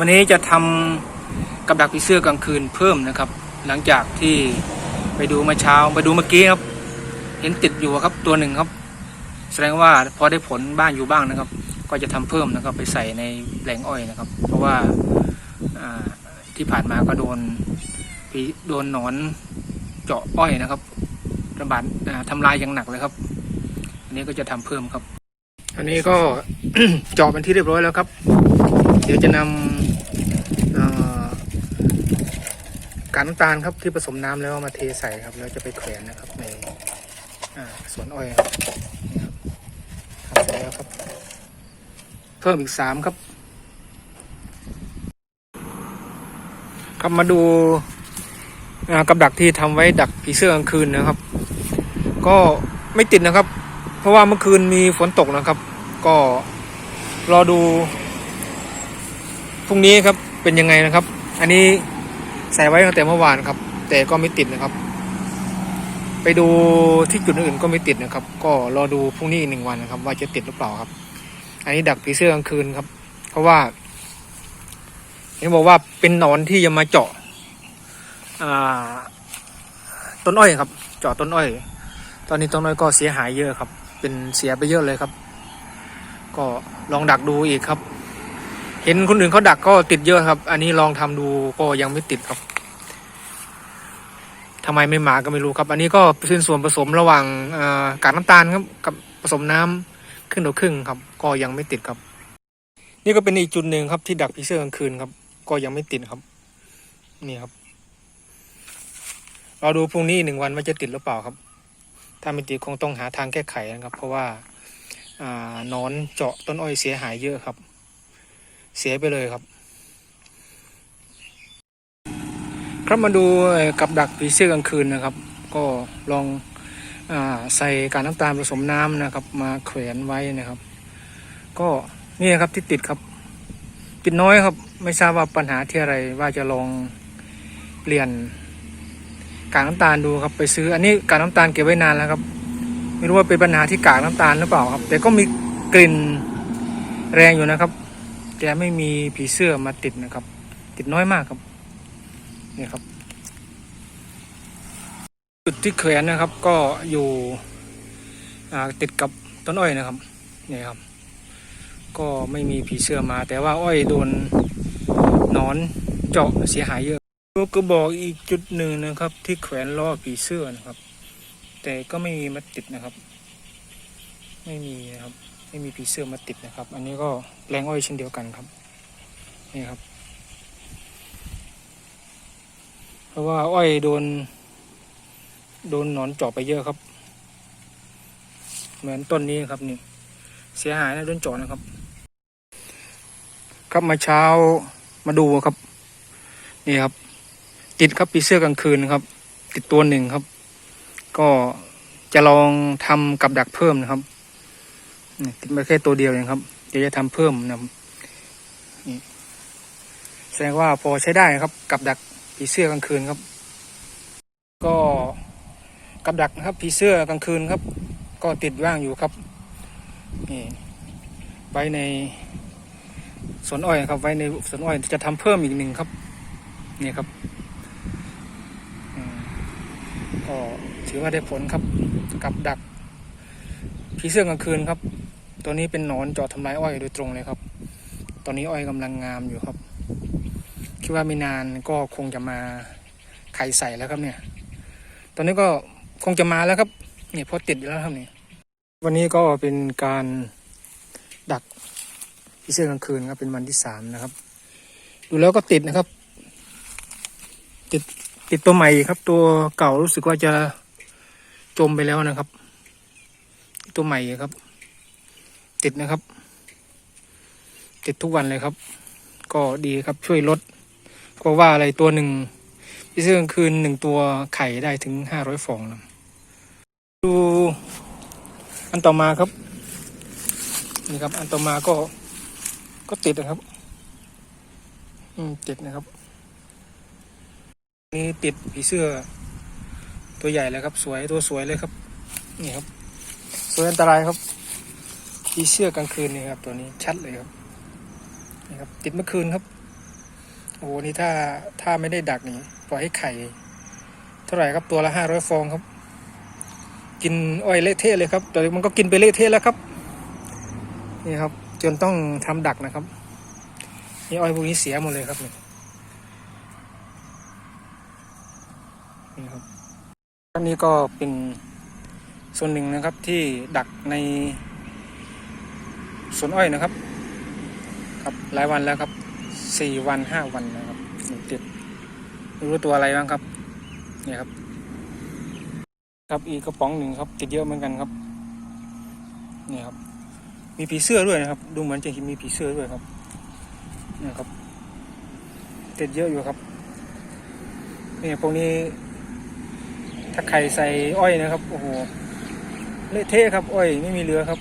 วันนี้จะทำกับดักผีเสื้อกลางคืนเพิ่มนะครับ หลังจากที่ไปดูเมื่อเช้าไปดูเมื่อกี้ครับ เห็นติดอยู่ครับตัวหนึ่งครับ แสดงว่าพอได้ผลบ้างอยู่บ้างนะครับ ก็จะทำเพิ่มนะครับไปใส่ในแปลงอ้อยนะครับ เพราะว่าที่ผ่านมาก็โดนผีโดนหนอนเจาะอ้อยนะครับระบาดอ่าทำลายอย่างหนักเลยครับ อันนี้ก็จะทำเพิ่มครับ อันนี้ก็เจาะเป็นที่เรียบร้อยแล้วครับ เดี๋ยวจะนำเอ่อ กากน้ำตาลครับที่ผสมน้ำแล้วมาเทใส่ครับแล้วจะไปแขวนนะครับในสวนอ้อยครับทำเสร็จแล้วครับ เพิ่มอีกสามครับครับมาดูกับดักที่ทำไว้ดักผีเสื้อกลางคืนนะครับ ก็ไม่ติดนะครับ เพราะว่าเมื่อคืนมีฝนตกนะครับ ก็รอดูพรุ่งนี้ครับเป็นยังไงนะครับ อันนี้ ใส่ไว้ตั้งแต่เมื่อวานครับ แต่ก็ไม่ติดนะครับ ไปดูที่จุดอื่นก็ไม่ติดนะครับ ก็รอดูพรุ่งนี้หนึ่งวันนะครับ ว่าจะติดหรือเปล่าครับ อันนี้ดักผีเสื้อกลางคืนครับ เพราะว่าเห็นบอกว่าเป็นหนอนที่จะมาเจาะต้นอ้อยครับ เจาะต้นอ้อย ตอนนี้ต้นอ้อยก็เสียหายเยอะครับ เป็นเสียไปเยอะเลยครับ ก็ลองดักดูอีกครับ เห็นคนอื่นเขาดักก็ติดเยอะครับ อันนี้ลองทำดูก็ยังไม่ติดครับทำไมไม่มาก็ไม่รู้ครับ อันนี้ก็เป็นส่วนผสมระหว่างกากน้ำตาลครับกับผสมน้ำครึ่งต่อครึ่งครับ ก็ยังไม่ติดครับ นี่ก็เป็นอีกจุดหนึ่งครับที่ดักผีเสื้อกลางคืนครับ ก็ยังไม่ติดครับ นี่ครับเราดูพรุ่งนี้หนึ่งวันว่าจะติดหรือเปล่าครับ ถ้าไม่ติดคงต้องหาทางแก้ไขนะครับ เพราะว่าอ่านอนเจาะต้นอ้อยเสียหายเยอะครับ เสียไปเลยครับ ครับมาดูกับดักผีเสื้อกลางคืนนะครับ ก็ลองอใส่การน้ำตาลผสมน้ำนะครับ มาแขวนไว้นะครับ ก็นี่นะครับที่ติดครับ ติดน้อยครับ ไม่ทราบว่าปัญหาที่อะไรว่าจะลองเปลี่ยนกากน้ำตาลดูครับไปซื้อ อันนี้กากน้ำตาลเก็บไว้นานแล้วครับ ไม่รู้ว่าเป็นปัญหาที่กากน้ำตาลหรือเปล่าครับ แต่ก็มีกลิ่นแรงอยู่นะครับ แต่ไม่มีผีเสื้อมาติดนะครับ ติดน้อยมากครับนี่ครับ จุดที่แขวนนะครับ ก็อยู่ติดกับต้นอ้อยนะครับนี่ครับ ก็ไม่มีผีเสื้อมา แต่ว่าอ้อยโดนนอนเจาะเสียหายเยอะตัวกระบอกอีกจุดหนึ่งนะครับ ที่แขวนล่อผีเสื้อนะครับ แต่ก็ไม่มีมาติดนะครับ ไม่มีนะครับ ไม่มีผีเสื้อมาติดนะครับ อันนี้ก็แรงอ้อยเช่นเดียวกันครับ นี่ครับ เพราะว่าอ้อยโดน โดนหนอนเจาะไปเยอะครับ เหมือนต้นนี้ครับนี่ เสียหายนะโดนเจาะนะครับ ครับมาเช้ามาดูครับ นี่ครับ ติดครับผีเสื้อกลางคืนครับ ติดตัวหนึ่งครับ ก็จะลองทำกับดักเพิ่มนะครับ นี่ติดมาแค่ตัวเดียวเองครับ เดี๋ยวจะทำเพิ่มนะครับนี่แสดงว่าพอใช้ได้ครับ กับดักผีเสื้อกลางคืนครับ ก็กับดักนะครับผีเสื้อกลางคืนครับ ก็ติดว่างอยู่ครับนี่ไว้ในสวนอ้อยครับไว้ในสวนอ้อยจะทำเพิ่มอีกหนึ่งครับนี่ครับก็ถือว่าได้ผลครับกับดักผีเสื้อกลางคืนครับ ตัวนี้เป็นหนอนเจาะทำลายอ้อยโดยตรงเลยครับ ตอนนี้อ้อยกำลังงามอยู่ครับ คิดว่าไม่นานก็คงจะมาไข่ใส่แล้วครับเนี่ย ตอนนี้ก็คงจะมาแล้วครับเนี่ยพอติดแล้วครับเนี่ยวันนี้ก็เป็นการดักผีเสื้อกลางคืนครับเป็นวันที่สามนะครับ ดูแล้วก็ติดนะครับ ติดติดตัวใหม่ครับ ตัวเก่ารู้สึกว่าจะจมไปแล้วนะครับ ตัวใหม่ครับ ติดนะครับ ติดทุกวันเลยครับ ก็ดีครับช่วยลดก็ว่าอะไรตัวหนึ่งพิเศษกลางคืนหนึ่งตัวไข่ได้ถึงห้าร้อยฟองนะดูอันต่อมาครับ นี่ครับ อันต่อมาก็ก็ติดนะครับ อืมติดนะครับ นี่ติดผีเสื้อ ตัวใหญ่เลยครับ สวยตัวสวยเลยครับ นี่ครับ สวยอันตรายครับ ผีเสื้อกลางคืนนี่ครับ ตัวนี้ชัดเลยครับนี่ครับ ติดเมื่อคืนครับ โอ้โหนี่ถ้าถ้าไม่ได้ดักนี่ปล่อยให้ไข่ เท่าไหร่ครับตัวละห้าร้อยฟองครับ กินอ้อยเละเทะเลยครับแต่มันก็กินไปเละเทะแล้วครับ นี่ครับ จนต้องทำดักนะครับนี่อ้อยพวกนี้เสียหมดเลยครับนี่นี่ครับอันนี้ก็เป็นส่วนหนึ่งนะครับที่ดักใน สวนอ้อยนะครับ ครับหลายวันแล้วครับสี่วันห้าวันนะครับติดรู้ตัวอะไรบ้างครับนี่ครับ ครับอีกกระป๋องหนึ่งครับ ติดเยอะเหมือนกันครับนี่ครับ มีผีเสื้อด้วยนะครับ ดูเหมือนจะมีผีเสื้อด้วยครับนี่ครับ ติดเยอะอยู่ครับนี่พวกนี้ ถ้าใครใส่อ้อยนะครับโอ้โหเละเทะครับ อ้อยไม่มีเหลือครับ